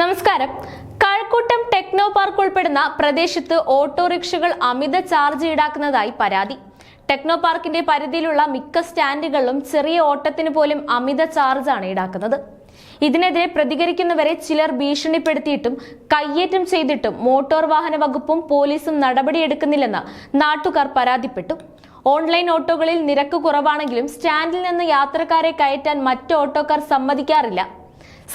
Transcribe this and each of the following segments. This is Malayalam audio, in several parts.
നമസ്കാരം. കഴക്കൂട്ടം ടെക്നോ പാർക്ക് ഉൾപ്പെടുന്ന പ്രദേശത്ത് ഓട്ടോറിക്ഷകൾ അമിത ചാർജ് ഈടാക്കുന്നതായി പരാതി. ടെക്നോ പാർക്കിന്റെ പരിധിയിലുള്ള മിക്ക സ്റ്റാൻഡുകളിലും ചെറിയ ഓട്ടത്തിന് പോലും അമിത ചാർജാണ് ഈടാക്കുന്നത്. ഇതിനെതിരെ പ്രതികരിക്കുന്നവരെ ചിലർ ഭീഷണിപ്പെടുത്തിയിട്ടും കയ്യേറ്റം ചെയ്തിട്ടും മോട്ടോർ വാഹന വകുപ്പും പോലീസും നടപടിയെടുക്കുന്നില്ലെന്ന് നാട്ടുകാർ പരാതിപ്പെട്ടു. ഓൺലൈൻ ഓട്ടോകളിൽ നിരക്ക് കുറവാണെങ്കിലും സ്റ്റാൻഡിൽ നിന്ന് യാത്രക്കാരെ കയറ്റാൻ മറ്റു ഓട്ടോക്കാർ സമ്മതിക്കാറില്ല.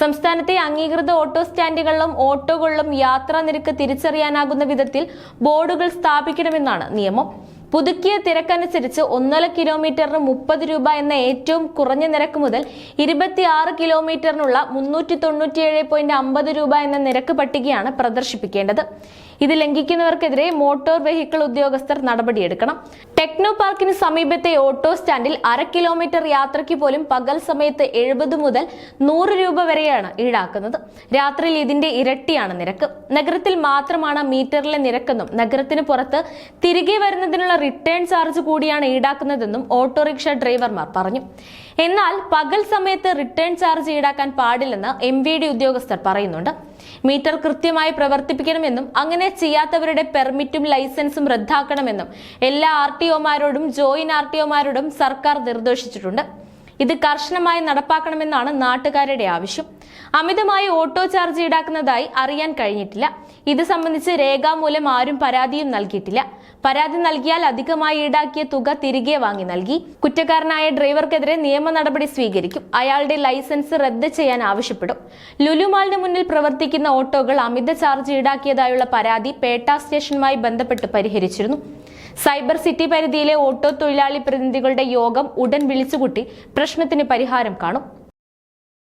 സംസ്ഥാനത്തെ അംഗീകൃത ഓട്ടോ സ്റ്റാൻഡുകളിലും ഓട്ടോകളിലും യാത്രാ നിരക്ക് തിരിച്ചറിയാനാകുന്ന വിധത്തിൽ ബോർഡുകൾ സ്ഥാപിക്കണമെന്നാണ് നിയമം. പുതുക്കിയ തിരക്കനുസരിച്ച് ഒന്നര കിലോമീറ്ററിന് മുപ്പത് രൂപ എന്ന ഏറ്റവും കുറഞ്ഞ നിരക്ക് മുതൽ ഇരുപത്തിയാറ് കിലോമീറ്ററിനുള്ള മുന്നൂറ്റി തൊണ്ണൂറ്റിയേഴ് പോയിന്റ് അമ്പത് രൂപ എന്ന നിരക്ക് പട്ടികയാണ് പ്രദർശിപ്പിക്കേണ്ടത്. ഇത് ലംഘിക്കുന്നവർക്കെതിരെ മോട്ടോർ വെഹിക്കിൾ ഉദ്യോഗസ്ഥർ നടപടിയെടുക്കണം. ടെക്നോ പാർക്കിന് സമീപത്തെ ഓട്ടോ സ്റ്റാൻഡിൽ അര കിലോമീറ്റർ യാത്രയ്ക്ക് പോലും പകൽ സമയത്ത് എഴുപത് മുതൽ നൂറ് രൂപ വരെയാണ് ഈടാക്കുന്നത്. രാത്രിയിൽ ഇതിന്റെ ഇരട്ടിയാണ് നിരക്ക്. നഗരത്തിൽ മാത്രമാണ് മീറ്ററിലെ നിരക്കെന്നും നഗരത്തിന് പുറത്ത് തിരികെ വരുന്നതിനുള്ള റിട്ടേൺ ചാർജ് കൂടിയാണ് ഈടാക്കുന്നതെന്നും ഓട്ടോറിക്ഷ ഡ്രൈവർമാർ പറഞ്ഞു. എന്നാൽ പകൽ സമയത്ത് റിട്ടേൺ ചാർജ് ഈടാക്കാൻ പാടില്ലെന്ന് എം വി ഡി ഉദ്യോഗസ്ഥർ പറയുന്നുണ്ട്. മീറ്റർ കൃത്യമായി പ്രവർത്തിപ്പിക്കണമെന്നും അങ്ങനെ ചെയ്യാത്തവരുടെ പെർമിറ്റും ലൈസൻസും റദ്ദാക്കണമെന്നും എല്ലാ ആർ ടി ഒമാരോടും ജോയിന്റ് ആർ ടി ഒമാരോടും സർക്കാർ നിർദ്ദേശിച്ചിട്ടുണ്ട്. ഇത് കർശനമായി നടപ്പാക്കണമെന്നാണ് നാട്ടുകാരുടെ ആവശ്യം. അമിതമായി ഓട്ടോ ചാർജ് ഈടാക്കുന്നതായി അറിയാൻ കഴിഞ്ഞിട്ടില്ല. ഇത് സംബന്ധിച്ച് രേഖാമൂലം ആരും പരാതിയും നൽകിയിട്ടില്ല. പരാതി നൽകിയാൽ അധികമായി ഈടാക്കിയ തുക തിരികെ വാങ്ങി നൽകി. കുറ്റക്കാരനായ ഡ്രൈവർക്കെതിരെ നിയമ നടപടി സ്വീകരിക്കും. അയാളുടെ ലൈസൻസ് റദ്ദ് ചെയ്യാൻ ആവശ്യപ്പെടും. ലുലുമാളിന് മുന്നിൽ പ്രവർത്തിക്കുന്ന ഓട്ടോകൾ അമിത ചാർജ് ഈടാക്കിയതായുള്ള പരാതി പേട്ട സ്റ്റേഷനുമായി ബന്ധപ്പെട്ട് പരിഹരിച്ചിരുന്നു. സൈബർ സിറ്റി പരിധിയിലെ ഓട്ടോ തൊഴിലാളി പ്രതിനിധികളുടെ യോഗം ഉടൻ വിളിച്ചുകൂട്ടി പ്രശ്നത്തിന് പരിഹാരം കാണും